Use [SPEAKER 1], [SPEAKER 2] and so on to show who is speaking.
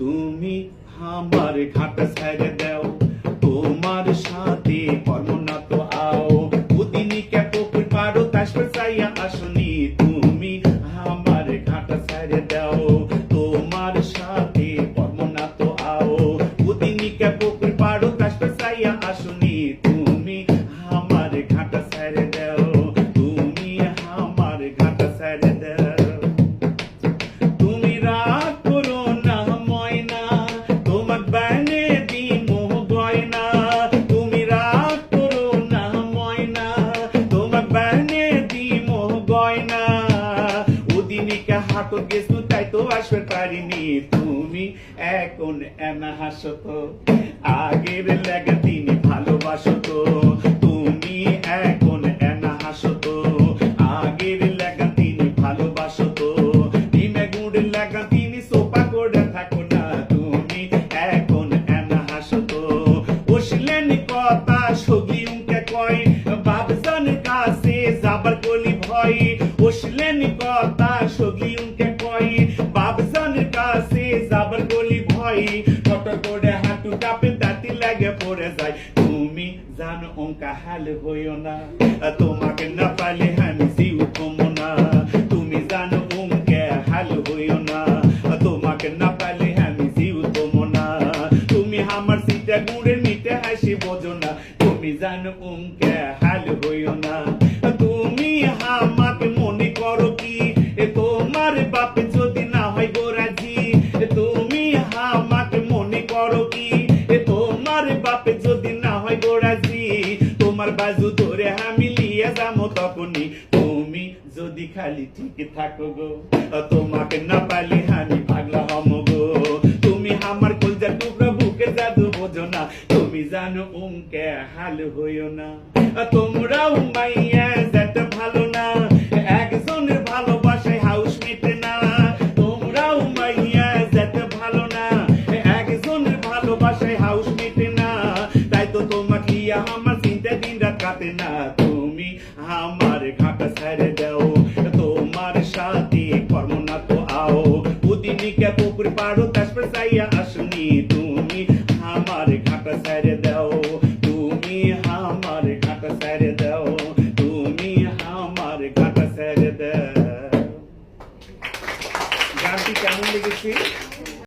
[SPEAKER 1] তুমি আমার ঘাট ছেড়ে দাও, তোমার সাথে কর্ম তো আও। উদিনী কে পুকুর পারো তাসপর চাইয়া আসনি, তুমি আমার ঘাট ছেড়ে দাও, তোমার সাথে কর্ম তো আও। উদিনী কে পুকুর পারো তাসপর চাইয়া আসনি, তুমি আমার ঘাট ছেড়ে দাও, তুমি আমার ঘাট ছেড়ে দাও। হাঁটো গেছো তাই তো আসবে পারিনি। তুমি এখন এনা তো আগের লেগে তিনি ভালোবাসো উনকে কাছে যাবার কলি ভয়। ঠট করে হাঁটু কাপে দাঁতি লাগে পড়ে যায়। তুমি জানো অঙ্কা হাল হইও না, তোমাকে না পালে আমি জিউ কমো তুমি জানো অঙ্কে হাল হইও না, তোমাকে না পালে আমি জিউ কমো তুমি আমার সিটে গুড়ে মিটে হাসি বোঝো না, তুমি জানো অঙ্কে বাজু ধরে আমি লিয়ে যাব তখনই। তুমি যদি খালি ঠিক থাকো গো, তোমাকে না পালি আমি পাগলা হম গো। তুমি আমার কলজার টুকরা বুকে জাদু বোঝো না, তুমি জানো উমকে হাল হইও না। তোমরাও মাইয়া যেতে ভালো না, একজনের ভালোবাসায় হাউস মেটে না। তোমরাও মাইয়া যেতে ভালো না, একজনের ভালোবাসায় হাউস মেটে না। তাই তো তোমাকে আমার না তুমি আমার ঘাটা ছেড়ে দাও তোমার সাথে কর্ম না তো আও ওদিনিকে পুকুর পারো তারপর চাইয়া আসনি তুমি আমার ঘাটা ছেড়ে দাও তুমি আমার ঘাটা ছেড়ে দাও তুমি আমার ঘাটা ছেড়ে দাও গানটি কেমন লেগেছে